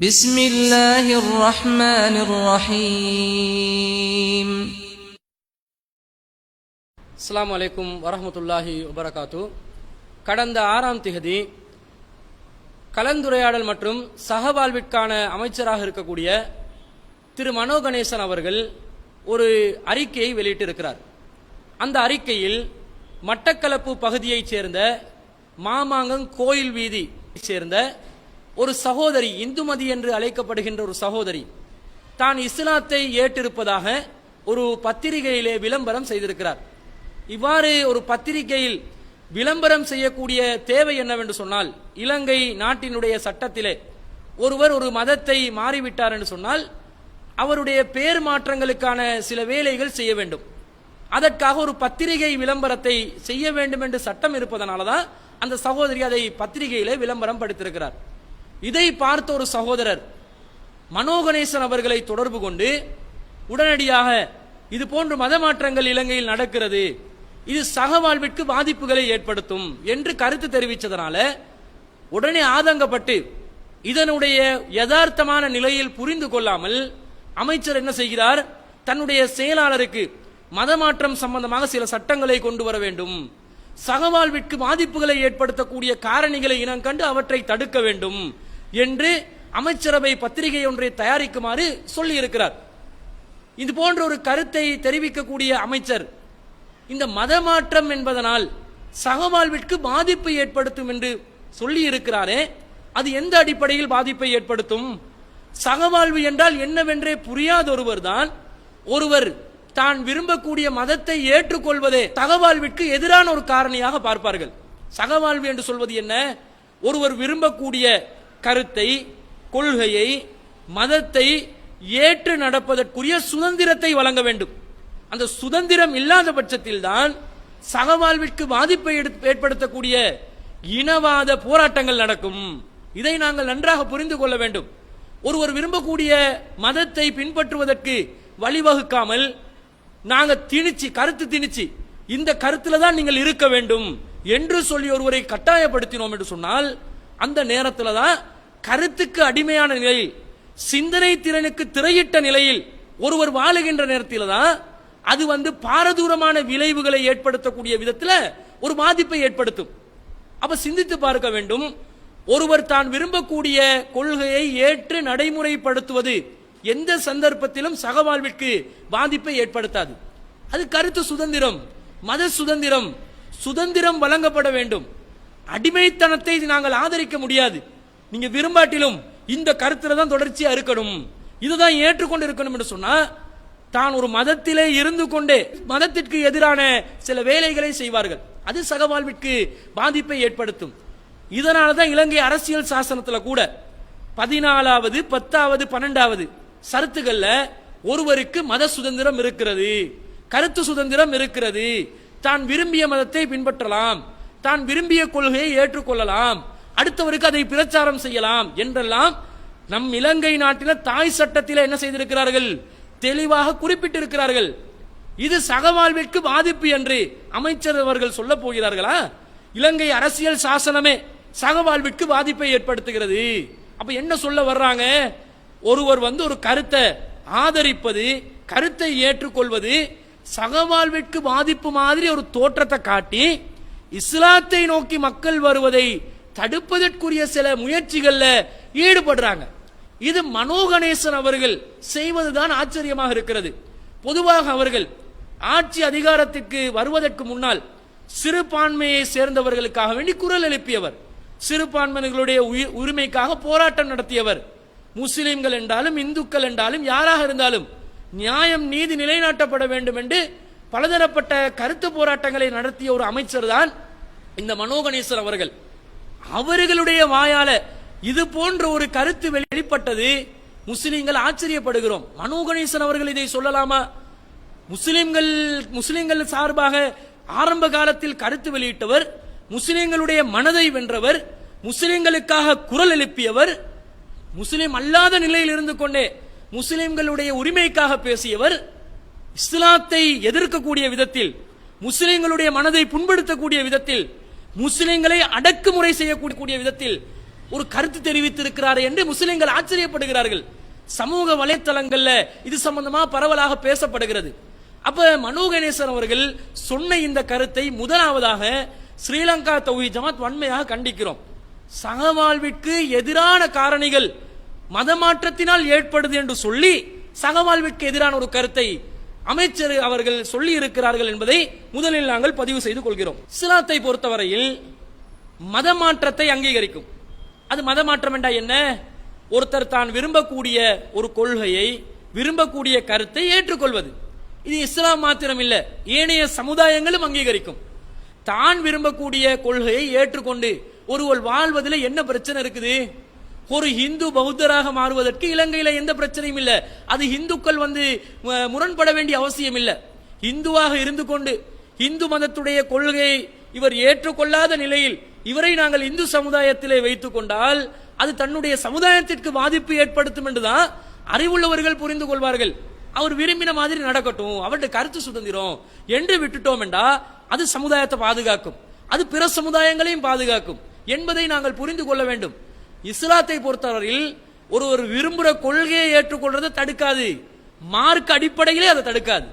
بسم الله الرحمن الرحيم அஸ்ஸலாமு அலைக்கும் வரஹ்மத்துல்லாஹி வபரகாத்து கடந்த ஆறாம் திகதி கலந்துரையாடல் மற்றும் சகவாழ்விற்கான அமைச்சராக இருக்கக்கூடிய திரு மனோ கணேசன் அவர்கள் ஒரு அறிக்கையை வெளியிட்டிருக்கிறார் அந்த அறிக்கையில் மட்டக்களப்பு பகுதியைச் சேர்ந்த மாமாங்கங் கோயில் வீதி சேர்ந்த ஒரு சகோதரி இந்துமதி என்று அழைக்கப்படுகின்ற ஒரு சகோதரி தான் இஸ்லாத்தை ஏற்றிருப்பதாக ஒரு பத்திரிகையிலே விளம்பரம் செய்திருக்கிறார். இவ்வாறு ஒரு பத்திரிகையில் விளம்பரம் செய்யக்கூடிய தேவை என்னவென்று சொன்னால் இலங்கை நாட்டினுடைய சட்டத்திலே ஒருவர் ஒரு மதத்தை மாறிவிட்டார் என்று சொன்னால் அவருடைய பேர் மாற்றங்களுக்கான சில வேலைகள் செய்ய வேண்டும். அதற்காக ஒரு பத்திரிகை விளம்பரத்தை செய்ய வேண்டும் என்று சட்டம் இருப்பதனால தான் அந்த சகோதரி அதை பத்திரிகையிலே விளம்பரம் படுத்திருக்கிறார். இதை பார்த்த ஒரு சகோதரர் மனோகணேசன் அவர்களை தொடர்பு கொண்டு உடனடியாக இது போன்ற மத மாற்றங்கள் இலங்கையில் நடக்கிறது. இது சகவாழ்விற்கு பாதிப்புகளை ஏற்படுத்தும் என்று கருத்து தெரிவித்ததனால உடனே ஆதங்கப்பட்டு இதனுடைய யதார்த்தமான நிலையில் புரிந்து கொள்ளாமல் அமைச்சர் என்ன செய்கிறார்? தன்னுடைய செயலாளருக்கு மதமாற்றம் சம்பந்தமாக சில சட்டங்களை கொண்டு வர வேண்டும். சகவாழ்விற்கு பாதிப்புகளை ஏற்படுத்தக்கூடிய காரணிகளை இனம் கண்டு அவற்றை தடுக்க வேண்டும் என்று அமைச்சரவை பத்திரிகை ஒன்றை தயாரிக்குமாறு சொல்லியிருக்கிறார். இது போன்ற ஒரு கருத்தை தெரிவிக்கக்கூடிய அமைச்சர் இந்த மதமாற்றம் என்பதனால் சகவாழ்விற்கு பாதிப்பு ஏற்படுத்தும் என்று சொல்லி இருக்கிறாரே அது எந்த அடிப்படையில் பாதிப்பை ஏற்படுத்தும்? சகவாழ்வு என்றால் என்னவென்றே புரியாத ஒருவர் தான் ஒருவர் தான் விரும்பக்கூடிய மதத்தை ஏற்றுக்கொள்வதே சகவாழ்விற்கு எதிரான ஒரு காரணியாக பார்ப்பார்கள். சகவாழ்வு என்று சொல்வது என்ன? ஒருவர் விரும்பக்கூடிய கருத்தை கொள்கையை மதத்தை ஏற்று நடப்பதற்குரிய சுதந்திரத்தை வழங்க வேண்டும். அந்த சுதந்திரம் இல்லாத பட்சத்தில் தான் சகவாழ்விற்கு பாதிப்பை ஏற்படுத்தக்கூடிய இனவாத போராட்டங்கள் நடக்கும். இதை நாங்கள் நன்றாக புரிந்து கொள்ள வேண்டும். ஒருவர் விரும்பக்கூடிய மதத்தை பின்பற்றுவதற்கு வழிவகுக்காமல் நாங்க திணிச்சு கருத்து திணிச்சு இந்த கருத்துல தான் நீங்கள் இருக்க வேண்டும் என்று சொல்லி ஒருவரை கட்டாயப்படுத்தினோம் என்று சொன்னால் அந்த நேரத்தில் தான் கருத்துக்கு அடிமையான நிலையில் சிந்தனை திறனுக்கு திரையிட்ட நிலையில் ஒருவர் வாழுகின்ற நேரத்தில் தான் அது வந்து பாரதூரமான விளைவுகளை ஏற்படுத்தக்கூடிய விதத்தில் ஒரு பாதிப்பை ஏற்படுத்தும். அப்ப சிந்தித்து பார்க்க வேண்டும். ஒருவர் தான் விரும்பக்கூடிய கொள்கையை ஏற்று நடைமுறைப்படுத்துவது எந்த சந்தர்ப்பத்திலும் சகவாழ்விற்கு பாதிப்பை ஏற்படுத்தாது. அது கருத்து சுதந்திரம் மத சுதந்திரம் சுதந்திரம் வழங்கப்பட வேண்டும். அடிமைத்தனத்தை நாங்கள் ஆதரிக்க முடியாது. நீங்க விரும்பாட்டிலும் இந்த கருத்துல தான் தொடர்ச்சியா இருக்கணும். இதுதான் ஏற்றுக்கொண்டு இருக்கணும் என்று சொன்னா தான் ஒரு மதத்திலே இருந்து கொண்டே மதத்திற்கு எதிரான சில வேலைகளை செய்வார்கள். அது சகவாழ்விற்கு பாதிப்பை ஏற்படுத்தும். இதனால தான் இலங்கை அரசியல் சாசனத்தில் கூட பதினாலாவது பத்தாவது பன்னெண்டாவது சரத்துகள்ல ஒருவருக்கு மத சுதந்திரம் இருக்கிறது. கருத்து சுதந்திரம் இருக்கிறது. தான் விரும்பிய மதத்தை பின்பற்றலாம். தான் விரும்பிய கொள்கையை ஏற்றுக்கொள்ளலாம். அடுத்தவருக்கு அதை பிரச்சாரம் செய்யலாம் என்றெல்லாம் நம் இலங்கை நாட்டில தாய் சட்டத்தில் என்ன செய்திருக்கிறார்கள்? தெளிவாக குறிப்பிட்டிருக்கிறார்கள். இது சகவாழ்விற்கு பாதிப்பு என்று அமைச்சர் அவர்கள் சொல்ல போகிறார்களா? இலங்கை அரசியல் சாசனமே சகவாழ்விற்கு பாதிப்பை ஏற்படுத்துகிறது. அப்ப என்ன சொல்ல வர்றாங்க? ஒருவர் வந்து ஒரு கருத்தை ஆதரிப்பது கருத்தை ஏற்றுக்கொள்வது சகவாழ்விற்கு பாதிப்பு மாதிரி ஒரு தோற்றத்தை காட்டி இஸ்லாத்தை நோக்கி மக்கள் வருவதை தடுப்பதற்குரிய சில முயற்சிகள்ல ஈடுபடுறாங்க. இது மனோகணேசன் அவர்கள் செய்வதுதான் ஆச்சரியமாக இருக்கிறது. பொதுவாக அவர்கள் ஆட்சி அதிகாரத்திற்கு வருவதற்கு முன்னால் சிறுபான்மையை சேர்ந்தவர்களுக்காக வேண்டி குரல் எழுப்பியவர். சிறுபான்மையினர்களுடைய உரிமைக்காக போராட்டம் நடத்தியவர். முஸ்லிம்கள் என்றாலும் இந்துக்கள் என்றாலும் யாராக இருந்தாலும் நியாயம் நீதி நிலைநாட்டப்பட வேண்டும் என்று பலதரப்பட்ட கருத்து போராட்டங்களை நடத்திய ஒரு அமைச்சர் தான் இந்த மனோகணேசர் அவர்கள். அவர்களுடைய வாயால இது போன்ற ஒரு கருத்து வெளிப்பட்டது முஸ்லிம்கள் ஆச்சரியப்படுகிறோம். மனோகணேசன் அவர்கள் இதை சொல்லலாமா? முஸ்லிம்கள் முஸ்லிம்கள் சார்பாக ஆரம்ப காலத்தில் கருத்து வெளியிட்டவர் முஸ்லிம்களுடைய மனதை வென்றவர் முஸ்லிம்களுக்காக குரல் எழுப்பியவர் முஸ்லிம் அல்லாத நிலையில் இருந்து கொண்டே முஸ்லிம்களுடைய உரிமைக்காக பேசியவர் இஸ்லாத்தை எதிர்க்கக்கூடிய விதத்தில் முஸ்லிம்களுடைய மனதை புண்படுத்தக்கூடிய விதத்தில் முஸ்லிம்களை அடக்குமுறை செய்யக்கூடிய விதத்தில் ஒரு கருத்து தெரிவித்திருக்கிறார் என்று முஸ்லிம்கள் ஆச்சரியப்படுகிறார்கள். சமூக வலைத்தளங்கள்ல இது சம்பந்தமா பரவலாக பேசப்படுகிறது. அப்ப மனோ கணேசன் அவர்கள் சொன்ன இந்த கருத்தை முதலாவதாக ஸ்ரீலங்கா தௌஹி ஜமாத் வன்மையாக கண்டிக்கிறோம். சகவாழ்விற்கு எதிரான காரணிகள் மதமாற்றத்தினால் ஏற்படுது என்று சொல்லி சகவாழ்விற்கு எதிரான ஒரு கருத்தை அமைச்சர் அவர்கள் சொல்லி இருக்கிறார்கள் என்பதை முதலில் நாங்கள் பதிவு செய்து கொள்கிறோம். இஸ்லாத்தை பொறுத்தவரையில் மதமாற்றத்தை அங்கீகரிக்கும். அது மதமாற்றம் என்றா என்ன? ஒருத்தர் தான் விரும்பக்கூடிய ஒரு கொள்கையை விரும்பக்கூடிய கருத்தை ஏற்றுக்கொள்வது. இது இஸ்லாம் மாத்திரம் இல்ல ஏனைய சமுதாயங்களும் அங்கீகரிக்கும். தான் விரும்பக்கூடிய கொள்கையை ஏற்றுக்கொண்டு ஒருவர் வாழ்வதில் என்ன பிரச்சனை இருக்குது? ஒரு இந்து பௌத்தராக மாறுவதற்கு இலங்கையில எந்த பிரச்சனையும் இல்லை. அது இந்துக்கள் வந்து முரண்பட வேண்டிய அவசியம் இல்லை. இந்துவாக இருந்து கொண்டு இந்து மதத்துடைய கொள்கையை இவர் ஏற்றுக்கொள்ளாத நிலையில் இவரை நாங்கள் இந்து சமுதாயத்திலே வைத்துக் கொண்டால் அது தன்னுடைய சமுதாயத்திற்கு பாதிப்பு ஏற்படுத்தும் என்றுதான் அறிவுள்ளவர்கள் புரிந்து கொள்வார்கள். அவர் விரும்பின மாதிரி நடக்கட்டும் அவருடைய கருத்து சுதந்திரம் என்று விட்டுட்டோம் என்றா அது சமுதாயத்தை பாதுகாக்கும். அது பிற சமுதாயங்களையும் பாதுகாக்கும். என்பதை நாங்கள் புரிந்து கொள்ள வேண்டும். இஸ்லாத்தை பொறுத்தவரையில் ஒரு ஒரு விரும்புகிற கொள்கையை ஏற்றுக்கொள்றதை தடுக்காது. மார்க் அடிப்படையிலே அதை தடுக்காது.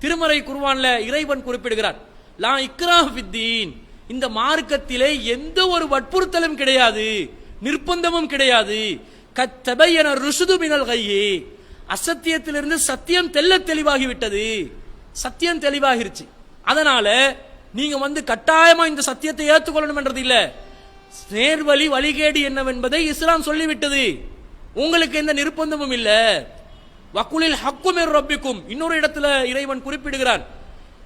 திருமறை குருவான்ல இறைவன் குறிப்பிடுகிறார் லா இக்ரா வித்தீன் இந்த மார்க்கத்திலே எந்த ஒரு வற்புறுத்தலும் கிடையாது நிர்பந்தமும் கிடையாது. கத்தபையன ருசுது மினல் கையே. அசத்தியத்திலிருந்து சத்தியம் தெல்ல தெளிவாகி விட்டது சத்தியம் தெளிவாகிருச்சு. அதனால நீங்க வந்து கட்டாயமா இந்த சத்தியத்தை ஏற்றுக்கொள்ளணும் என்றது இல்லை. நேர்வழி வழிகேடு என்னவென்பதை இஸ்லாம் சொல்லிவிட்டது. உங்களுக்கு எந்த நிர்பந்தமும் இல்லை. வக்குலில் ஹக்குமே ரப்பிக்கும். இன்னொரு இடத்துல இறைவன் குறிப்பிடுகிறான்.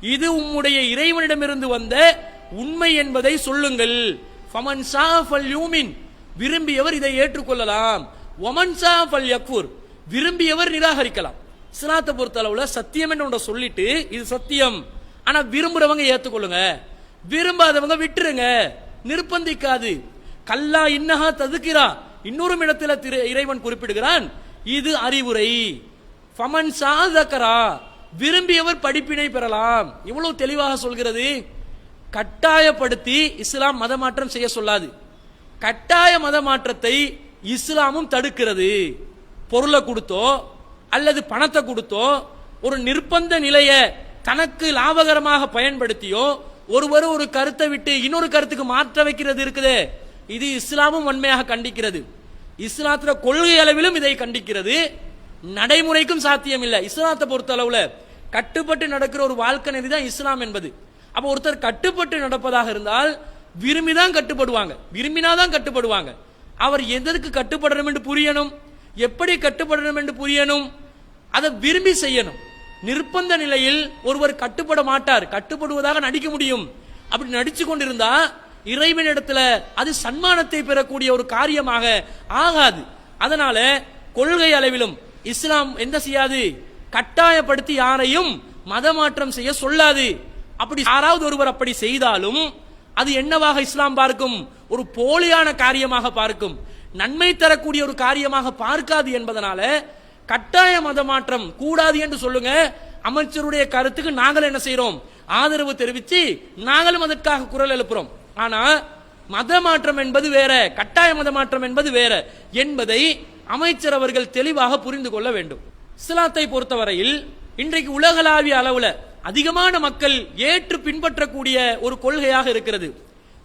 இது உம்முடைய இறைவனிடமிருந்து வந்த உண்மை என்பதை சொல்லுங்கள். ஃபமன் ஷா ஃபல் யூமின். விரும்பியவர் இதை ஏற்றுக்கொள்ளலாம். ஒமன் ஷா ஃபல் யக்ஃபுர். விரும்பியவர் நிராகரிக்கலாம். இஸ்லாத்தை பொறுத்த அளவுல சத்தியம் என்று ஒன்றை சொல்லிட்டு இது சத்தியம். ஆனா விரும்புறவங்க ஏத்துக்கொள்ளுங்க. விரும்பாதவங்க விட்டுருங்க. நிர்பந்திக்காது. கல்லா இன்னஹா ததுக்கிறா இன்னொரு இடத்துல திரு இறைவன் குறிப்பிடுகிறான். இது அறிவுரை. ஃபமன் சாதகரா. விரும்பியவர் படிப்பினை பெறலாம். இவ்வளவு தெளிவாக சொல்கிறது. கட்டாயப்படுத்தி இஸ்லாம் மதமாற்றம் செய்ய சொல்லாது. கட்டாய மதமாற்றத்தை இஸ்லாமும் தடுக்கிறது. பொருளை கொடுத்தோ அல்லது பணத்தை கொடுத்தோ ஒரு நிர்பந்த நிலையை தனக்கு லாபகரமாக பயன்படுத்தியோ ஒருவர் ஒரு கருத்தை விட்டு இன்னொரு கருத்துக்கு மாற்ற வைக்கிறது இருக்குதே. இது இஸ்லாமும் வன்மையாக கண்டிக்கிறது. இஸ்லாத்துல கொள்கை அளவிலும் இதை கண்டிக்கிறது. நடைமுறைக்கும் சாத்தியம் இல்லை இஸ்லாத்தை பொறுத்த அளவுல கட்டுப்பட்டு நடக்கிற ஒரு வாழ்க்கை நெறி தான் இஸ்லாம் என்பது. அப்ப ஒருத்தர் கட்டுப்பட்டு நடப்பதாக இருந்தால் விரும்பிதான் கட்டுப்படுவாங்க. விரும்பினாதான் கட்டுப்படுவாங்க. அவர் எதற்கு கட்டுப்படணும் என்று புரியணும்? எப்படி கட்டுப்படணும் என்று புரியணும்? அதை விரும்பி செய்யணும். நிர்பந்த நிலையில் ஒருவர் கட்டுப்பட மாட்டார். கட்டுப்படுவதாக நடிக்க முடியும். அப்படி நடிச்சு கொண்டிருந்தா இறைவனிடத்துல அது சன்மானத்தை பெறக்கூடிய ஒரு காரியமாக ஆகாது. அதனால கொள்கை அளவிலும் இஸ்லாம் எந்த செய்யாது? கட்டாயப்படுத்தி யாரையும் மதமாற்றம் செய்ய சொல்லாது. அப்படி யாராவது ஒருவர் அப்படி செய்தாலும் அது என்னவாக இஸ்லாம் பார்க்கும்? ஒரு போலியான காரியமாக பார்க்கும். நன்மை தரக்கூடிய ஒரு காரியமாக பார்க்காது என்பதனால கட்டாய மதமாற்றம் கூடாது என்று சொல்லுங்க. அமைச்சருடைய கருத்துக்கு நாங்கள் என்ன செய்யறோம் ஆதரவு தெரிவித்து நாங்களும் அதற்காக குரல் எழுப்புறோம். ஆனா மதமாற்றம் என்பது வேற கட்டாய மதமாற்றம் என்பது வேற என்பதை அமைச்சர் அவர்கள் தெளிவாக புரிந்து கொள்ள வேண்டும். இஸ்லாத்தை பொறுத்தவரையில் இன்றைக்கு உலகளாவிய அளவுல அதிகமான மக்கள் ஏற்று பின்பற்றக்கூடிய ஒரு கொள்கையாக இருக்கிறது.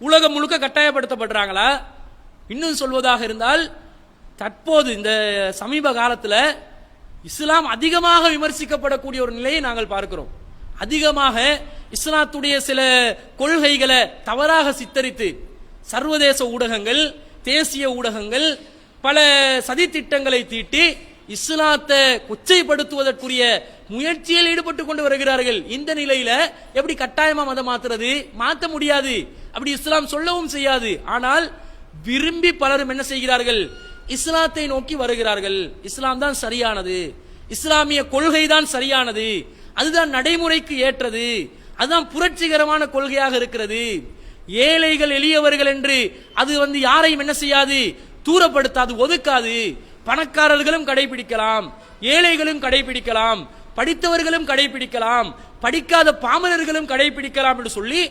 உலகம் முழுக்க கட்டாயப்படுத்தப்படுறாங்களா? இன்னும் சொல்வதாக இருந்தால் தற்போது இந்த சமீப காலத்தில் இஸ்லாம் அதிகமாக விமர்சிக்கப்படக்கூடிய ஒரு நிலையை நாங்கள் பார்க்கிறோம். அதிகமாக இஸ்லாத்துடைய சில கொள்கைகளை தவறாக சித்தரித்து சர்வதேச ஊடகங்கள் தேசிய ஊடகங்கள் பல சதித்திட்டங்களை தீட்டி இஸ்லாத்தை கொச்சைப்படுத்துவதற்குரிய முயற்சியில் ஈடுபட்டு கொண்டு வருகிறார்கள். இந்த நிலையில எப்படி கட்டாயமா மதம் மாத்துறது? மாத்த முடியாது. அப்படி இஸ்லாம் சொல்லவும் செய்யாது. ஆனால் விரும்பி பலரும் என்ன செய்கிறார்கள்? இஸ்லாத்தை நோக்கி வருகிறார்கள். இஸ்லாம் தான் சரியானது. இஸ்லாமிய கொள்கை தான் சரியானது. அதுதான் நடைமுறைக்கு ஏற்றது. அதுதான் புரட்சிகரமான கொள்கையாக இருக்கிறது. ஏழைகள் எளியவர்கள் என்று அது வந்து யாரையும் என்ன செய்யாது? தூரப்படுத்தாது ஒதுக்காது. பணக்காரர்களும் கடைபிடிக்கலாம். ஏழைகளும் கடைபிடிக்கலாம். படித்தவர்களும் கடைபிடிக்கலாம். படிக்காத பாமரர்களும் கடைபிடிக்கலாம் என்று சொல்லி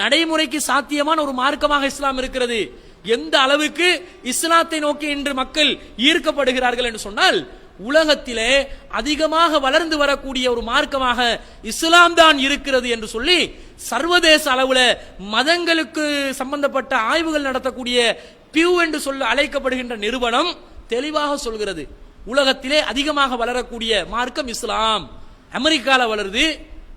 நடைமுறைக்கு சாத்தியமான ஒரு மார்க்கமாக இஸ்லாம் இருக்கிறது. எந்த அளவுக்கு இஸ்லாத்தை நோக்கி இன்று மக்கள் ஈர்க்கப்படுகிறார்கள் என்று சொன்னால் உலகத்திலே அதிகமாக வளர்ந்து வரக்கூடிய ஒரு மார்க்கமாக இஸ்லாம் தான் இருக்கிறது என்று சொல்லி சர்வதேச அளவுல மதங்களுக்கு சம்பந்தப்பட்ட ஆய்வுகள் நடத்தக்கூடிய பியூ என்று சொல்ல அழைக்கப்படுகின்ற நிறுவனம் தெளிவாக சொல்கிறது. உலகத்திலே அதிகமாக வளரக்கூடிய மார்க்கம் இஸ்லாம். அமெரிக்கால வளருது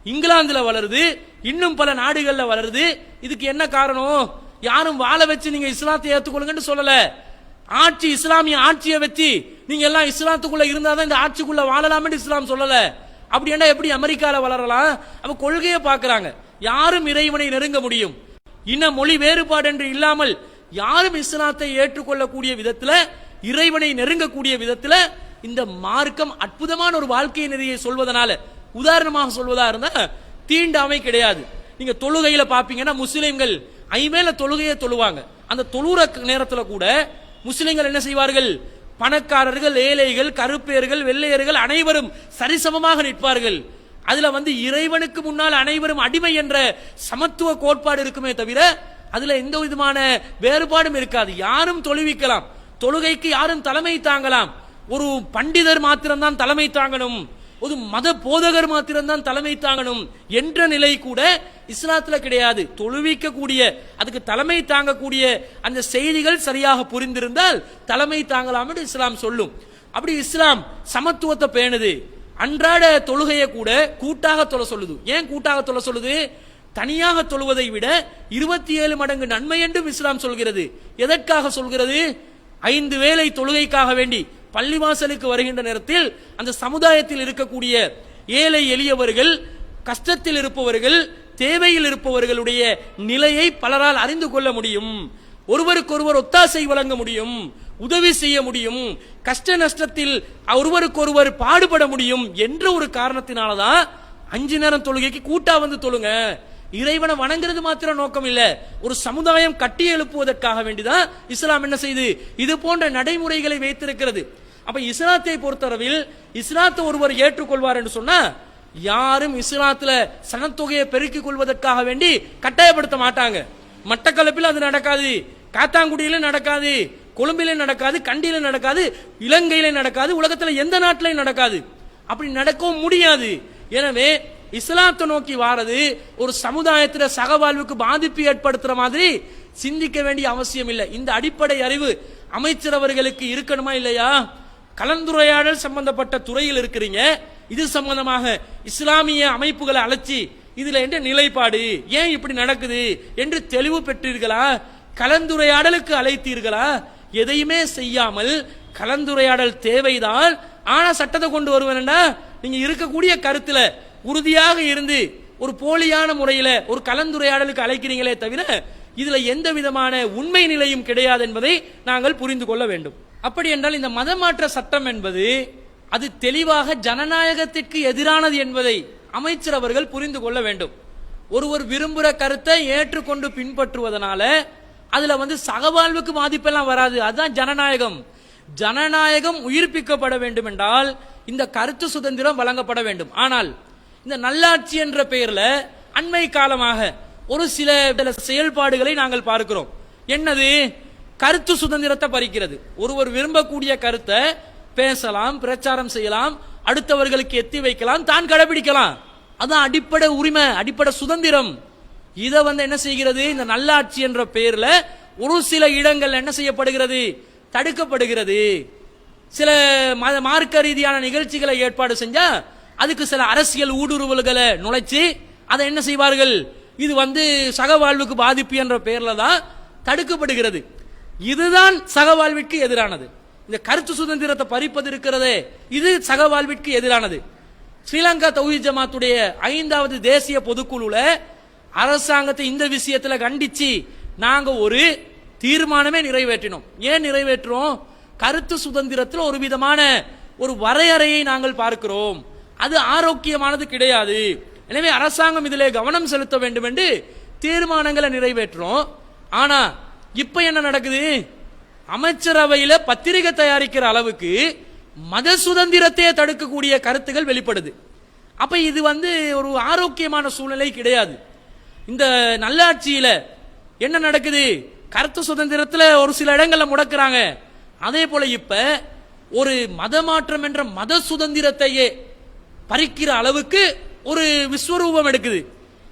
இங்கிலாந்துல வளருது இன்னும் பல நாடுகளில் வளருது. இதுக்கு என்ன காரணம்? யாரும் வாழ வச்சு நீங்க இஸ்லாத்தை ஏற்றுக்கொள்ளுங்கன்னு சொல்லல. ஆட்சி இஸ்லாமிய ஆட்சியை வச்சு நீங்க எல்லாம் இஸ்லாத்துக்குள்ள இருந்தாதான் இந்த ஆட்சிக்குள்ள வாழலாம்னு இஸ்லாம் சொல்லல. அப்படி என்ன எப்படி அமெரிக்கால வளரலாம்? அவ கொள்கையை பார்க்குறாங்க. யாரும் இறைவனை நெருங்க முடியும். இன மொழி வேறுபாடு என்று இல்லாமல் யாரும் இஸ்லாத்தை ஏற்றுக்கொள்ளக்கூடிய விதத்துல இறைவனை நெருங்கக்கூடிய விதத்துல இந்த மார்க்கம் அற்புதமான ஒரு வாழ்க்கை நெறியை சொல்வதனால உதாரணமாக சொல்வதா இருந்தா தீண்டாமை கிடையாது. நீங்க தொழுகையில பாப்பீங்கன்னா முஸ்லிம்கள் ஐமேல தொழுகையை தொழுவாங்க. அந்த தொழுற நேரத்தில் கூட முஸ்லிம்கள் என்ன செய்வார்கள்? பணக்காரர்கள் ஏழைகள் கருப்பேர்கள் வெள்ளையர்கள் அனைவரும் சரிசமமாக நிற்பார்கள். அதுல வந்து இறைவனுக்கு முன்னால் அனைவரும் அடிமை என்ற சமத்துவ கோட்பாடு இருக்குமே தவிர அதுல எந்த விதமான வேறுபாடும் இருக்காது. யாரும் தொழுவிக்கலாம். தொழுகைக்கு யாரும் தலைமை தாங்கலாம். ஒரு பண்டிதர் மாத்திரம்தான் தலைமை தாங்கணும். ஒரு மத போதகர் மாத்திரம்தான் தலைமை தாங்கணும் என்ற நிலை கூட இஸ்லாத்துல கிடையாது. தொழுவிக்கக்கூடிய அதுக்கு தலைமை தாங்கக்கூடிய அந்த செய்திகள் சரியாக புரிந்திருந்தால் தலைமை தாங்கலாம் என்று இஸ்லாம் சொல்லும். அப்படி இஸ்லாம் சமத்துவத்தை பேணுது. அன்றாட தொழுகையை கூட கூட்டாக தொலை சொல்லுது. ஏன் கூட்டாக தொலை சொல்லுது? தனியாக தொழுவதை விட இருபத்தி ஏழு மடங்கு நன்மை என்றும் இஸ்லாம் சொல்கிறது. எதற்காக சொல்கிறது? ஐந்து வேலை தொழுகைக்காக வேண்டி. பள்ளிவாசலுக்கு வருகின்ற நேரத்தில் அந்த சமுதாயத்தில் இருக்கக்கூடிய ஏழை எளியவர்கள் கஷ்டத்தில் இருப்பவர்கள் தேவையில் இருப்பவர்களுடைய நிலையை பலரால் அறிந்து கொள்ள முடியும். ஒருவருக்கொருவர் ஒத்தாசை வழங்க முடியும் உதவி செய்ய முடியும் கஷ்ட நஷ்டத்தில் ஒருவருக்கொருவர் பாடுபட முடியும் என்ற ஒரு காரணத்தினாலதான் அஞ்சு நேரம் தொழுகைக்கு கூட்டா வந்து தொழுங்க. இறைவனை வணங்குறது மாத்திரம் நோக்கம் இல்ல. ஒரு சமுதாயம் கட்டி எழுப்புவதற்காக வேண்டிதான் இஸ்லாம் என்ன செய்து? இது போன்ற நடைமுறைகளை வைத்திருக்கிறது. அப்ப இஸ்லாத்தை பொறுத்தளவில் இஸ்லாத்தை ஒருவர் ஏற்றுக்கொள்வார் என்று சொன்னா யாரும் இஸ்லாத்துல சனத்தொகையை பெருக்கிக் கொள்வதற்காக வேண்டி கட்டாயப்படுத்த மாட்டாங்க. மட்டக்களப்பில் அது நடக்காது. காத்தாங்குடியில நடக்காது. கொழும்பில நடக்காது. கண்டியில நடக்காது. இலங்கையில நடக்காது. உலகத்துல எந்த நாட்டிலையும் நடக்காது. அப்படி நடக்கவும் முடியாது. எனவே இஸ்லாத்தை நோக்கி வாரது ஒரு சமுதாயத்தில் சகவாழ்வுக்கு பாதிப்பு ஏற்படுத்துற மாதிரி சிந்திக்க வேண்டிய அவசியம் இல்லை. இந்த அடிப்படை அறிவு அமைச்சர் அவர்களுக்கு இருக்கணுமா இல்லையா? கலந்துரையாடல் சம்பந்தப்பட்ட துறையில் இருக்கிறீங்க. இது சம்பந்தமாக இஸ்லாமிய அமைப்புகளை அழைச்சி இதுல என்ன நிலைப்பாடு? ஏன் இப்படி நடக்குது? என்று தெளிவு பெற்றீர்களா? கலந்துரையாடலுக்கு அழைத்தீர்களா? எதையுமே செய்யாமல் கலந்துரையாடல் தேவைதான். ஆனா சட்டத்தை கொண்டு வருவேன்டா நீங்க இருக்கக்கூடிய கருத்துல உறுதியாக இருந்து ஒரு போலியான முறையில் ஒரு கலந்துரையாடலுக்கு அழைக்கிறீங்களே தவிர இதில் எந்த விதமான உண்மை நிலையும் கிடையாது என்பதை நாங்கள் புரிந்து கொள்ள வேண்டும். அப்படி என்றால் இந்த மதமாற்ற சட்டம் என்பது அது தெளிவாக ஜனநாயகத்திற்கு எதிரானது என்பதை அமைச்சர் அவர்கள் புரிந்து கொள்ள வேண்டும். ஒருவர் விரும்புகிற கருத்தை ஏற்றுக்கொண்டு பின்பற்றுவதனால அதுல வந்து சகவாழ்வுக்கு பாதிப்பெல்லாம் வராது. அதுதான் ஜனநாயகம். ஜனநாயகம் உயிர்ப்பிக்கப்பட வேண்டும் என்றால் இந்த கருத்து சுதந்திரம் வழங்கப்பட வேண்டும். ஆனால் இந்த நல்லாட்சி என்ற பெயர்ல அண்மை காலமாக ஒரு சில செயல்பாடுகளை நாங்கள் பார்க்கிறோம். என்னது? கருத்து சுதந்திரத்தை பறிக்கிறது. ஒருவர் விரும்பக்கூடிய கருத்தை பேசலாம் பிரச்சாரம் செய்யலாம் அடுத்தவர்களுக்கு எத்தி வைக்கலாம் தான் கடைபிடிக்கலாம். அதான் அடிப்படை உரிமை அடிப்படை சுதந்திரம். இதை வந்து என்ன செய்கிறது? இந்த நல்லாட்சி என்ற பெயர்ல ஒரு சில இடங்கள் என்ன செய்யப்படுகிறது? தடுக்கப்படுகிறது. சில மத- மார்க்க ரீதியான நிகழ்ச்சிகளை ஏற்பாடு செஞ்சா அதுக்கு சில அரசியல் ஊடுருவல்களை நுழைச்சு அதை என்ன செய்வார்கள்? இது வந்து சகவாழ்வுக்கு பாதிப்பு என்ற பெயரில் தான் தடுக்கப்படுகிறது. இதுதான் சகவாழ்விற்கு எதிரானது. இந்த கருத்து சுதந்திரத்தை பறிப்பது இருக்கிறதே இது சகவாழ்விற்கு எதிரானது. ஸ்ரீலங்கா தௌஹி ஜமாத்துடைய ஐந்தாவது தேசிய பொதுக்குழுல அரசாங்கத்தை இந்த விஷயத்துல கண்டிச்சு நாங்க ஒரு தீர்மானமே நிறைவேற்றினோம். ஏன் நிறைவேற்றுறோம்? கருத்து சுதந்திரத்தில் ஒரு விதமான ஒரு வரையறையை நாங்கள் பார்க்கிறோம். அது ஆரோக்கியமானது கிடையாது. எனவே அரசாங்கம் இதிலே கவனம் செலுத்த வேண்டும் என்று தீர்மானங்களை நிறைவேற்றுறோம். ஆனா இப்ப என்ன நடக்குது? அமைச்சரவையில பத்திரிகை தயாரிக்கிற அளவுக்கு மத சுதந்திரத்தையே தடுக்கக்கூடிய கருத்துகள் வெளிப்படுது. அப்ப இது வந்து ஒரு ஆரோக்கியமான சூழ்நிலை கிடையாது. இந்த நல்லாட்சியில என்ன நடக்குது? கருத்து சுதந்திரத்துல ஒரு சில இடங்கள்ல முடக்கிறாங்க. அதே போல இப்ப ஒரு மத மாற்றம் என்ற மத சுதந்திரத்தையே பறிக்கிற அளவுக்கு ஒரு விஸ்வரூபம் எடுக்குது.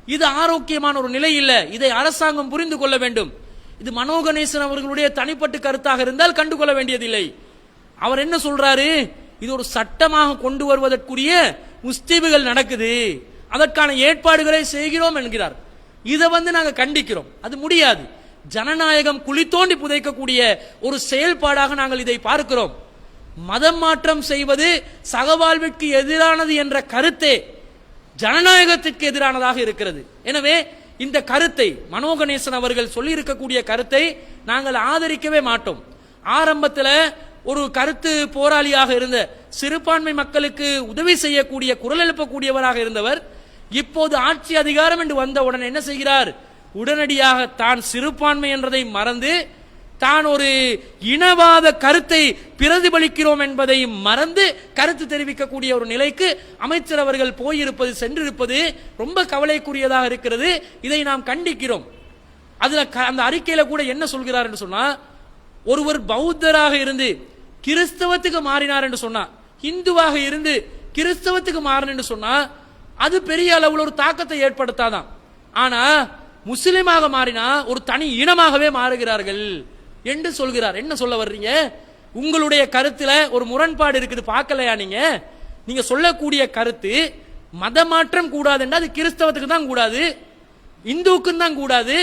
இது ஆரோக்கியமான ஒரு நிலை இல்லை. இதை அரசாங்கம் புரிந்து கொள்ள வேண்டும். இது மனோகணேசன் அவர்களுடைய தனிப்பட்ட கருத்தாக இருந்தால் கண்டுகொள்ள வேண்டியதில்லை. அவர் என்ன சொல்றாரு? இது ஒரு சட்டமாக கொண்டு வருவதற்குரிய முஸ்தீபுகள் நடக்குது. அதற்கான ஏற்பாடுகளை செய்கிறோம் என்கிறார். இதை வந்து நாங்கள் கண்டிக்கிறோம். அது முடியாது. ஜனநாயகம் குழி தோண்டி புதைக்கக்கூடிய ஒரு செயல்பாடாக நாங்கள் இதை பார்க்கிறோம். மதம் மாற்றம் செய்வது சகவாழ்விற்கு எதிரானது என்ற கருத்தே ஜனநாயகத்திற்கு எதிரானதாக இருக்கிறது. எனவே இந்த கருத்தை மனோகணேசன் அவர்கள் சொல்லி இருக்கக்கூடிய கருத்தை நாங்கள் ஆதரிக்கவே மாட்டோம். ஆரம்பத்தில் ஒரு கருத்து போராளியாக இருந்த சிறுபான்மை மக்களுக்கு உதவி செய்யக்கூடிய குரல் எழுப்பக்கூடியவராக இருந்தவர் இப்போது ஆட்சி அதிகாரம் என்று வந்தவுடன் என்ன செய்கிறார்? உடனடியாக தான் சிறுபான்மை என்றதை மறந்து தான் ஒரு இனவாத கருத்தை பிரதிபலிக்கிறோம் என்பதை மறந்து கருத்து தெரிவிக்கக்கூடிய ஒரு நிலைக்கு அமைச்சர் அவர்கள் போயிருப்பது சென்றிருப்பது ரொம்ப கவலைக்குரியதாக இருக்கிறது. இதை நாம் கண்டிக்கிறோம். அதுல க- அந்த அறிக்கையில கூட என்ன சொல்கிறார் என்று சொன்னா ஒருவர் பௌத்தராக இருந்து கிறிஸ்தவத்துக்கு மாறினார் என்று சொன்னா இந்துவாக இருந்து கிறிஸ்தவத்துக்கு மாறின என்று சொன்னா அது பெரிய அளவில் ஒரு தாக்கத்தை ஏற்படுத்தாதான். ஆனா முஸ்லிமாக மாறினா ஒரு தனி இனமாகவே மாறுகிறார்கள். என்று சொல்கிறார். என்ன சொல்ல வர்றீங்க? உங்களுடைய கருத்துல ஒரு முரண்பாடு இருக்குது பார்க்கலையா நீங்க? நீங்க சொல்லக்கூடிய கருத்து மதமாற்றம் கூடாதுன்னா அது கிறிஸ்தவத்துக்கு தான் கூடாது இந்துவுக்கும் தான் கூடாது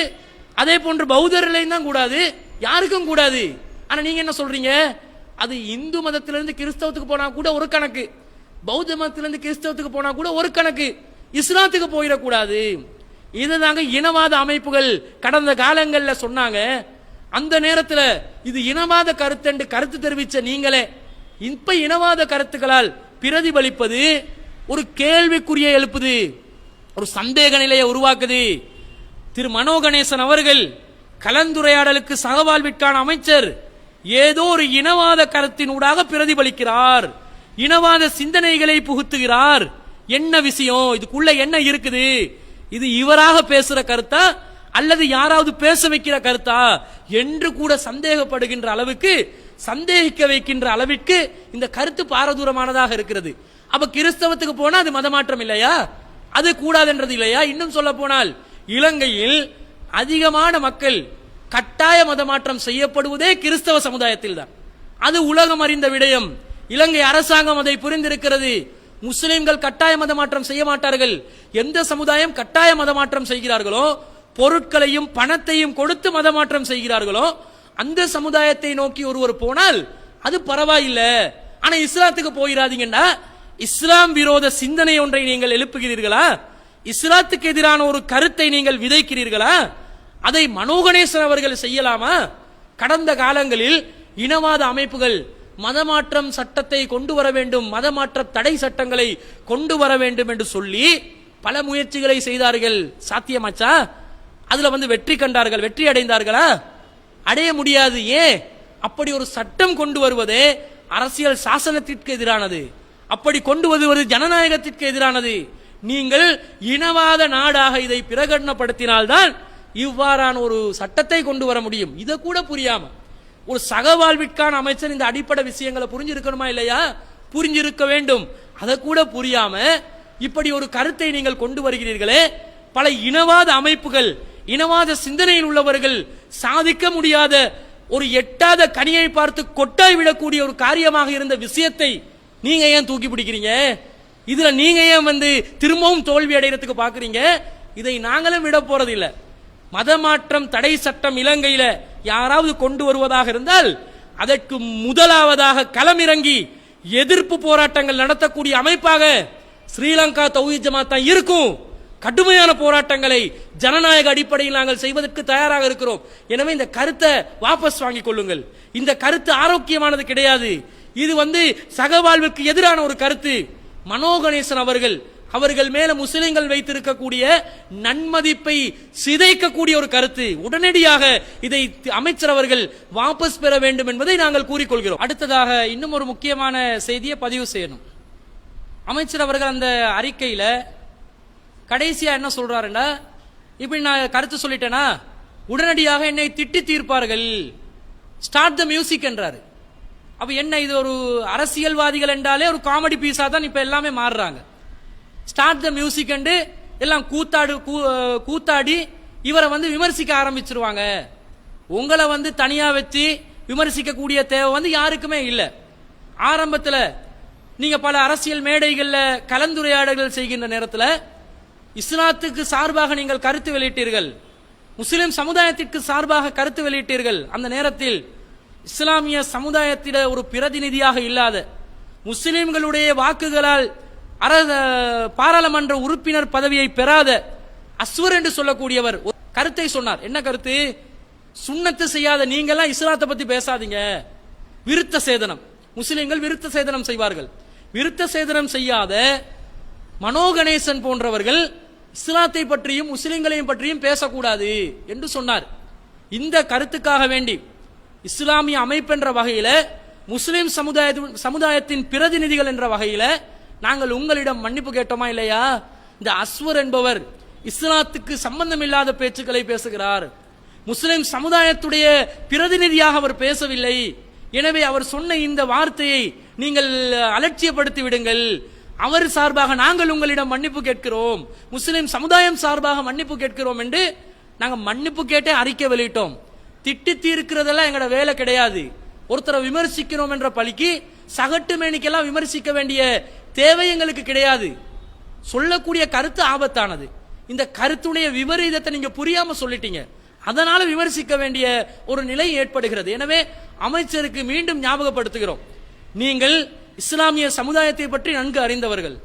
அதே போன்று பௌத்தர்களையும் தான் கூடாது யாருக்கும் கூடாது. ஆனா நீங்க என்ன சொல்றீங்க? அது இந்து மதத்திலிருந்து கிறிஸ்தவத்துக்கு போனா கூட ஒரு கணக்கு பௌத்த மதத்திலிருந்து கிறிஸ்தவத்துக்கு போனா கூட ஒரு கணக்கு இஸ்லாத்துக்கு போயிடக்கூடாது. இதுதாங்க இனவாத அமைப்புகள் கடந்த காலங்களில் சொன்னாங்க அந்த நேரத்தில் இது இனவாத கருத்தென்று கருத்து தெரிவித்த நீங்களே இப்ப இனவாத கருத்துக்களால் பிரதிபலிப்பது ஒரு கேள்விக்குரிய எழுப்புது ஒரு சந்தேக நிலையை உருவாக்குது. திரு மனோகணேசன் அவர்கள் கலந்துரையாடலுக்கு சகவாழ்விற்கான அமைச்சர் ஏதோ ஒரு இனவாத கருத்தினூடாக பிரதிபலிக்கிறார். இனவாத சிந்தனைகளை புகுத்துகிறார். என்ன விஷயம்? இதுக்குள்ள என்ன இருக்குது? இது இவராக பேசுற கருத்தா? அல்லது யாராவது பேச வைக்கிற கருத்தா? என்று கூட சந்தேகப்படுகின்ற அளவுக்கு சந்தேகிக்க வைக்கின்ற அளவிற்கு இந்த கருத்து பாரதூரமானதாக இருக்கிறது. அப்ப கிறிஸ்தவத்துக்கு போனா அது மதமாற்றம் இல்லையா? அது கூடாதுன்றது இல்லையா? இன்னும் சொல்ல போனால் இலங்கையில் அதிகமான மக்கள் கட்டாய மதமாற்றம் செய்யப்படுவதே கிறிஸ்தவ சமுதாயத்தில் தான் அது உலகம் அறிந்த விடயம். இலங்கை அரசாங்கம் அதை புரிந்திருக்கிறது. முஸ்லிம்கள் கட்டாய மதமாற்றம் செய்ய மாட்டார்கள். எந்த சமுதாயம் கட்டாய மதமாற்றம் செய்கிறார்களோ பொருட்களையும் பணத்தையும் கொடுத்து மதமாற்றம் செய்கிறார்களோ அந்த சமுதாயத்தை நோக்கி ஒருவர் போனால் அது பரவாயில்லை. ஆனா இஸ்லாத்துக்கு போயிடாதீங்கன்னா இஸ்லாம் விரோத சிந்தனை ஒன்றை நீங்கள் எழுப்புகிறீர்களா? இஸ்லாத்துக்கு எதிரான ஒரு கருத்தை நீங்கள் விதைக்கிறீர்களா? அதை மனோகணேசன் அவர்கள் செய்யலாமா? கடந்த காலங்களில் இனவாத அமைப்புகள் மதமாற்றம் சட்டத்தை கொண்டு வர வேண்டும் மதமாற்ற தடை சட்டங்களை கொண்டு வர வேண்டும் என்று சொல்லி பல முயற்சிகளை செய்தார்கள். சாத்தியமாச்சா? அதில் வந்து வெற்றி கண்டார்கள் வெற்றி அடைந்தார்களா? அடைய முடியாது ஏன்? அப்படி ஒரு சட்டம் கொண்டு வருவதே அரசியல் சாசனத்திற்கு எதிரானது. அப்படி கொண்டு வருவது ஜனநாயகத்திற்கு எதிரானது. நீங்கள் இனவாத நாடாக இதை பிரகடனப்படுத்தினால்தான் இவ்வாறான ஒரு சட்டத்தை கொண்டு வர முடியும். இதை கூட புரியாம. ஒரு சகவாழ்விற்கான அமைச்சர் இந்த அடிப்படை விஷயங்களை புரிஞ்சிருக்கணுமா இல்லையா? புரிஞ்சிருக்க வேண்டும். அதை கூட புரியாம இப்படி ஒரு கருத்தை நீங்கள் கொண்டு வருகிறீர்களே. பல இனவாத அமைப்புகள் இனவாத சிந்தனையில் உள்ளவர்கள் சாதிக்க முடியாத ஒரு எட்டாத கனியை பார்த்து கொட்டாய் விடக்கூடிய ஒரு காரியமாக இருந்த விஷயத்தை நீங்க ஏன் தூக்கி பிடிக்கிறீங்க? இதுல நீங்க ஏன் வந்து திரும்பவும் தோல்வி அடைகிறதுக்கு பாக்குறீங்க? இதை நாங்களும் விட போறதில்லை. மதமாற்றம் தடை சட்டம் இலங்கையில யாராவது கொண்டு வருவதாக இருந்தால் அதற்கு முதலாவதாக களமிறங்கி எதிர்ப்பு போராட்டங்கள் நடத்தக்கூடிய அமைப்பாக ஸ்ரீலங்கா தௌஹீத் ஜமாத் தான் இருக்கும். கடுமையான போராட்டங்களை ஜனநாயக அடிப்படையில் நாங்கள் செய்வதற்கு தயாராக இருக்கிறோம். எனவே இந்த கருத்தை வாபஸ் வாங்கிக் கொள்ளுங்கள். இந்த கருத்து ஆரோக்கியமானது கிடையாது. இது வந்து சகவாழ்வுக்கு எதிரான ஒரு கருத்து. மனோகணேசன் அவர்கள் அவர்கள் மேல முஸ்லிம்கள் வைத்திருக்கக்கூடிய நன்மதிப்பை சிதைக்கக்கூடிய ஒரு கருத்து. உடனடியாக இதை அமைச்சர் அவர்கள் வாபஸ் பெற வேண்டும் என்பதை நாங்கள் கூறிக்கொள்கிறோம். அடுத்ததாக இன்னும் ஒரு முக்கியமான செய்தியை பதிவு செய்யணும். அமைச்சர் அவர்கள் அந்த அறிக்கையில கடைசியா என்ன சொல்றாருன்னா இப்படி நான் கருத்து சொல்லிட்டேனா உடனடியாக என்னை திட்டி தீர்ப்பார்கள். Start the music என்றாரு. அப்ப என்ன இது ஒரு அரசியல்வாதிகள் என்றாலே ஒரு காமெடி பீஸா தான் இப்ப எல்லாமே மாறுறாங்க. ஸ்டார்ட் த மியூசிக் என்று எல்லாம் கூத்தாடு கூ- கூத்தாடி இவரை வந்து விமர்சிக்க ஆரம்பிச்சிருவாங்க. உங்களை வந்து தனியா வச்சு விமர்சிக்க கூடிய தேவை வந்து யாருக்குமே இல்லை. ஆரம்பத்தில் நீங்க பல அரசியல் மேடைகளில் கலந்துரையாடல்கள் செய்கின்ற நேரத்தில் இஸ்லாத்துக்கு சார்பாக நீங்கள் கருத்து வெளியிட்டீர்கள். முஸ்லிம் சமுதாயத்திற்கு சார்பாக கருத்து வெளியிட்டீர்கள். அந்த நேரத்தில் இஸ்லாமிய சமுதாயத்திட ஒரு பிரதிநிதியாக இல்லாத முஸ்லிம்களுடைய வாக்குகளால் அர பாராளுமன்ற உறுப்பினர் பதவியை பெறாத அஸ்வர் என்று சொல்லக்கூடியவர் கருத்தை சொன்னார். என்ன கருத்து? சுண்ணத்து செய்யாத நீங்கெல்லாம் இஸ்லாத்தை பத்தி பேசாதீங்க. விருத்த சேதனம். முஸ்லிம்கள் விருத்த சேதனம் செய்வார்கள். விருத்த சேதனம் செய்யாத மனோகணேசன் போன்றவர்கள் இஸ்லாத்தை பற்றியும் முஸ்லிம்களையும் பற்றியும் பேசக்கூடாது என்று சொன்னார். இந்த கருத்துக்காக வேண்டி இஸ்லாமிய அமைப்பென்ற வகையில் முஸ்லிம் சமுதாய சமுதாயத்தின் பிரதிநிதிகள் என்ற வகையில் நாங்கள் உங்களிடம் மன்னிப்பு கேட்டோமா இல்லையா? இந்த அஸ்வர் என்பவர் இஸ்லாத்துக்கு சம்பந்தம் இல்லாத பேச்சுக்களை பேசுகிறார். முஸ்லிம் சமுதாயத்துடைய பிரதிநிதியாக அவர் பேசவில்லை. எனவே அவர் சொன்ன இந்த வார்த்தையை நீங்கள் அலட்சியப்படுத்தி விடுங்கள். அவர் சார்பாக நாங்கள் உங்களிடம் மன்னிப்பு கேட்கிறோம். முஸ்லிம் சமுதாயம் சார்பாக மன்னிப்பு கேட்கிறோம் என்று நாங்கள் மன்னிப்பு கேட்டே அறிக்கை வெளியிட்டோம். திட்டு தீர்க்கிறதெல்லாம் எங்களோட வேலை கிடையாது. ஒருத்தரை விமர்சிக்கிறோம் என்ற பழிக்கு சகட்டு மேனிக்கெல்லாம் விமர்சிக்க வேண்டிய தேவை எங்களுக்கு கிடையாது. சொல்லக்கூடிய கருத்து ஆபத்தானது. இந்த கருத்துடைய விபரீதத்தை நீங்க புரியாம சொல்லிட்டீங்க. அதனால விமர்சிக்க வேண்டிய ஒரு நிலை ஏற்படுகிறது. எனவே அமைச்சருக்கு மீண்டும் ஞாபகப்படுத்துகிறோம். நீங்கள் இஸ்லாமிய சமுதாயத்தை பற்றி நன்கு அறிந்தவர்கள்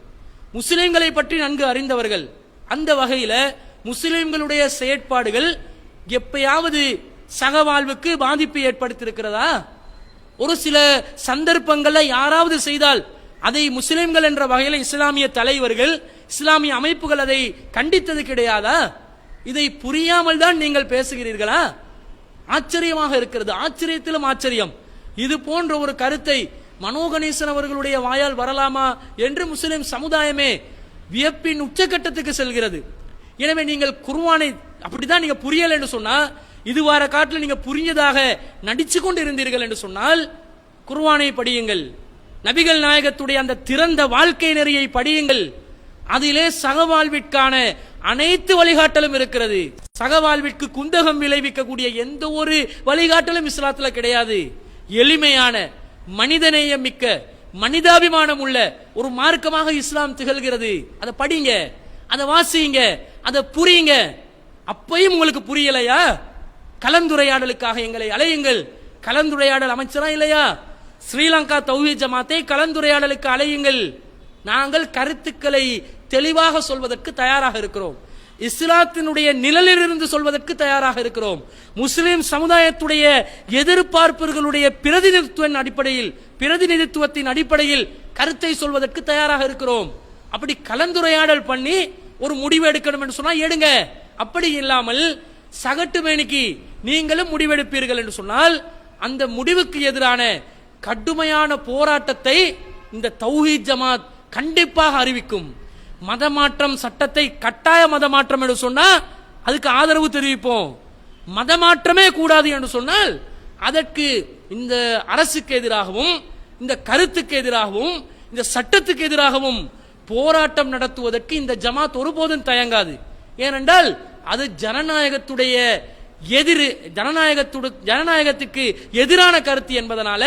முஸ்லிம்களை பற்றி நன்கு அறிந்தவர்கள் அந்த வகையில் முஸ்லிம்களுடைய செயற்பாடுகள் எப்பயாவது சகவாழ்வுக்கு பாதிப்பு ஏற்படுத்தியிருக்கிறதா? ஒரு சில சந்தர்ப்பங்கள்ல யாராவது செய்தால் அதை முஸ்லிம்கள் என்ற வகையில் இஸ்லாமிய தலைவர்கள் இஸ்லாமிய அமைப்புகள் அதை கண்டித்தது கிடையாதா? இதை புரியாமல் தான் நீங்கள் பேசுகிறீர்களா? ஆச்சரியமாக இருக்கிறது. ஆச்சரியத்திலும் ஆச்சரியம். இது போன்ற ஒரு கருத்தை மனோகணேசன் அவர்களுடைய வாயால் வரலாமா என்று முஸ்லிம் சமுதாயமே வியப்பின் உச்சகட்டத்துக்கு செல்கிறது. எனவே நீங்கள் குர்வானை அப்படிதான் நீங்க புரியல என்று சொன்னா இது வார காட்டில் நீங்க புரிஞ்சதாக நடிச்சு கொண்டு இருந்தீர்கள் என்று சொன்னால் குர்வானை படியுங்கள். நபிகள் நாயகத்துடைய அந்த திறந்த வாழ்க்கை நெறியை படியுங்கள். அதிலே சகவாழ்விற்கான அனைத்து வழிகாட்டலும் இருக்கிறது. சகவாழ்விற்கு குந்தகம் விளைவிக்கக்கூடிய எந்த ஒரு வழிகாட்டலும் இஸ்லாத்துல கிடையாது. எளிமையான மனிதநேயம் மிக்க மனிதாபிமானம் உள்ள ஒரு மார்க்கமாக இஸ்லாம் திகழ்கிறது. அதை படிங்க அதை வாசிங்க அதை புரியுங்க. அப்பையும் உங்களுக்கு புரியலையா? கலந்துரையாடலுக்காக எங்களை அலையுங்கள். கலந்துரையாடல் அமைச்சரா இல்லையா? ஸ்ரீலங்கா தௌஹி ஜமாத்தை கலந்துரையாடலுக்கு அலையுங்கள். நாங்கள் கருத்துக்களை தெளிவாக சொல்வதற்கு தயாராக இருக்கிறோம். இஸ்லாத்தினுடைய நிழலிலிருந்து சொல்வதற்கு தயாராக இருக்கிறோம். முஸ்லிம் சமுதாயத்துடைய எதிர்பார்ப்புகளுடைய பிரதிநிதித்துவின் அடிப்படையில் பிரதிநிதித்துவத்தின் அடிப்படையில் கருத்தை சொல்வதற்கு தயாராக இருக்கிறோம். அப்படி கலந்துரையாடல் பண்ணி ஒரு முடிவு எடுக்கணும் என்று சொன்னால் எடுங்க. அப்படி இல்லாமல் சகட்டு மேனிக்கு நீங்களும் முடிவெடுப்பீர்கள் என்று சொன்னால் அந்த முடிவுக்கு எதிரான கடுமையான போராட்டத்தை இந்த தௌஹி ஜமாத் கண்டிப்பாக அறிவிக்கும். மதமாற்றம் சட்டத்தை கட்டாய மதமாற்றம் என்று சொன்னால் அதுக்கு ஆதரவு தெரிவிப்போம். மதமாற்றமே கூடாது என்று சொன்னால் அதற்கு இந்த அரசுக்கு எதிராகவும் இந்த கருத்துக்கு எதிராகவும் இந்த சட்டத்துக்கு எதிராகவும் போராட்டம் நடத்துவதற்கு இந்த ஜமாத் ஒருபோதும் தயங்காது. ஏனென்றால் அது ஜனநாயகத்துடைய எதிர் ஜனநாயகத்துடு ஜனநாயகத்துக்கு எதிரான கருத்து என்பதனால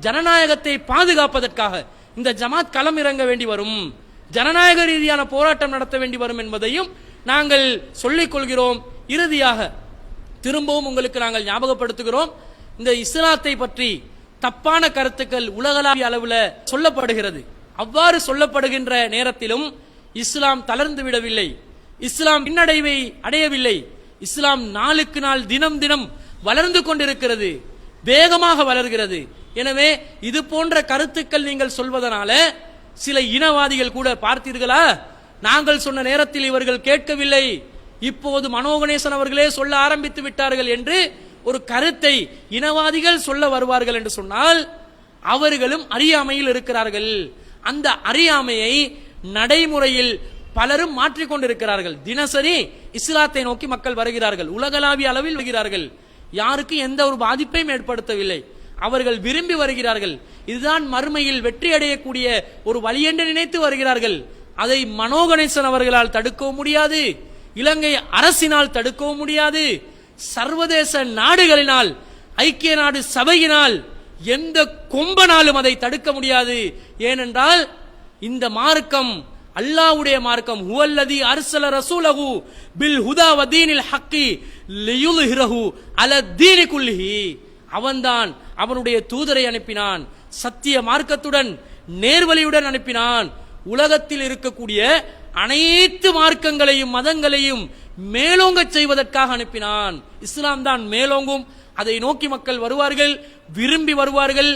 ஜனநாயகத்தை பாதுகாப்பதற்காக இந்த ஜமாத் களம் இறங்க வேண்டி வரும். ஜனநாயக ரீதியான போராட்டம் நடத்த வேண்டி வரும் என்பதையும் நாங்கள் சொல்லிக் கொள்கிறோம் இறுதியாக திரும்பவும் உங்களுக்கு நாங்கள் ஞாபகப்படுத்துகிறோம். இந்த இஸ்லாத்தை பற்றி தப்பான கருத்துக்கள் உலகளாவிய அளவில் சொல்லப்படுகிறது. அவ்வாறு சொல்லப்படுகின்ற நேரத்திலும் இஸ்லாம் தளர்ந்து விடவில்லை. இஸ்லாம் பின்னடைவை அடையவில்லை. இஸ்லாம் நாளுக்கு நாள் தினம் தினம் வளர்ந்து கொண்டிருக்கிறது. வேகமாக வளர்கிறது. எனவே இது போன்ற கருத்துக்கள் நீங்கள் சொல்வதனால சில இனவாதிகள் கூட பார்த்தீர்களா? நாங்கள் சொன்ன நேரத்தில் இவர்கள் கேட்கவில்லை. இப்போது மனோகணேசன் அவர்களே சொல்ல ஆரம்பித்து விட்டார்கள் என்று ஒரு கருத்தை இனவாதிகள் சொல்ல வருவார்கள் என்று சொன்னால் அவர்களும் அறியாமையில் இருக்கிறார்கள். அந்த அறியாமையை நடைமுறையில் பலரும் மாற்றிக்கொண்டிருக்கிறார்கள் தினசரி இஸ்லாத்தை நோக்கி மக்கள் வருகிறார்கள். உலகளாவிய அளவில் வருகிறார்கள். யாருக்கும் எந்த ஒரு பாதிப்பையும் ஏற்படுத்தவில்லை. அவர்கள் விரும்பி வருகிறார்கள். இதுதான் மறுமையில் வெற்றி அடையக்கூடிய ஒரு வழி என்று நினைத்து வருகிறார்கள். அதை மனோகணேசன் அவர்களால் தடுக்கவும் முடியாது. இலங்கை அரசினால் தடுக்கவும் முடியாது. சர்வதேச நாடுகளினால் ஐக்கிய நாடு சபையினால் எந்த கொம்பனாலும் அதை தடுக்க முடியாது. ஏனென்றால் இந்த மார்க்கம் அல்லாஹ்வுடைய மார்க்கம் ஹுவல்லதி அர்சல ரசூலஹு பில் ஹுதா வதீனில் ஹக்கி லியுல்ஹிரஹு அல தீனி குல்லிஹி அவன்தான் அவனுடைய தூதரை அனுப்பினான். சத்திய மார்க்கத்துடன் நேர்வழியுடன் அனுப்பினான். உலகத்தில் இருக்கக்கூடிய அனைத்து மார்க்கங்களையும் மதங்களையும் மேலோங்கச் செய்வதற்காக அனுப்பினான். இஸ்லாம் தான் மேலோங்கும். அதை நோக்கி மக்கள் வருவார்கள் விரும்பி வருவார்கள்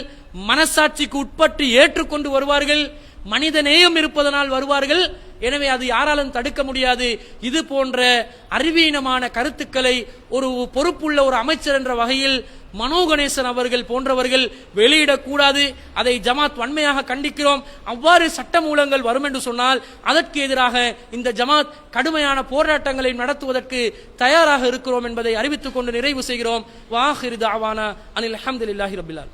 மனசாட்சிக்கு உட்பட்டு ஏற்றுக்கொண்டு வருவார்கள் மனித நேயம் இருப்பதனால் வருவார்கள். எனவே அது யாராலும் தடுக்க முடியாது. இது போன்ற அறிவீனமான கருத்துக்களை ஒரு பொறுப்புள்ள ஒரு அமைச்சர் என்ற வகையில் மனோகணேசன் அவர்கள் போன்றவர்கள் வெளியிடக்கூடாது. அதை ஜமாத் வன்மையாக கண்டிக்கிறோம். அவ்வாறு சட்டமூலங்கள் வரும் என்று சொன்னால் அதற்கு எதிராக இந்த ஜமாத் கடுமையான போராட்டங்களை நடத்துவதற்கு தயாராக இருக்கிறோம் என்பதை அறிவித்துக் கொண்டு நிறைவு செய்கிறோம். வாஹிர் தாவானா அனில் அஹமதுல்லாஹி ரபிலால்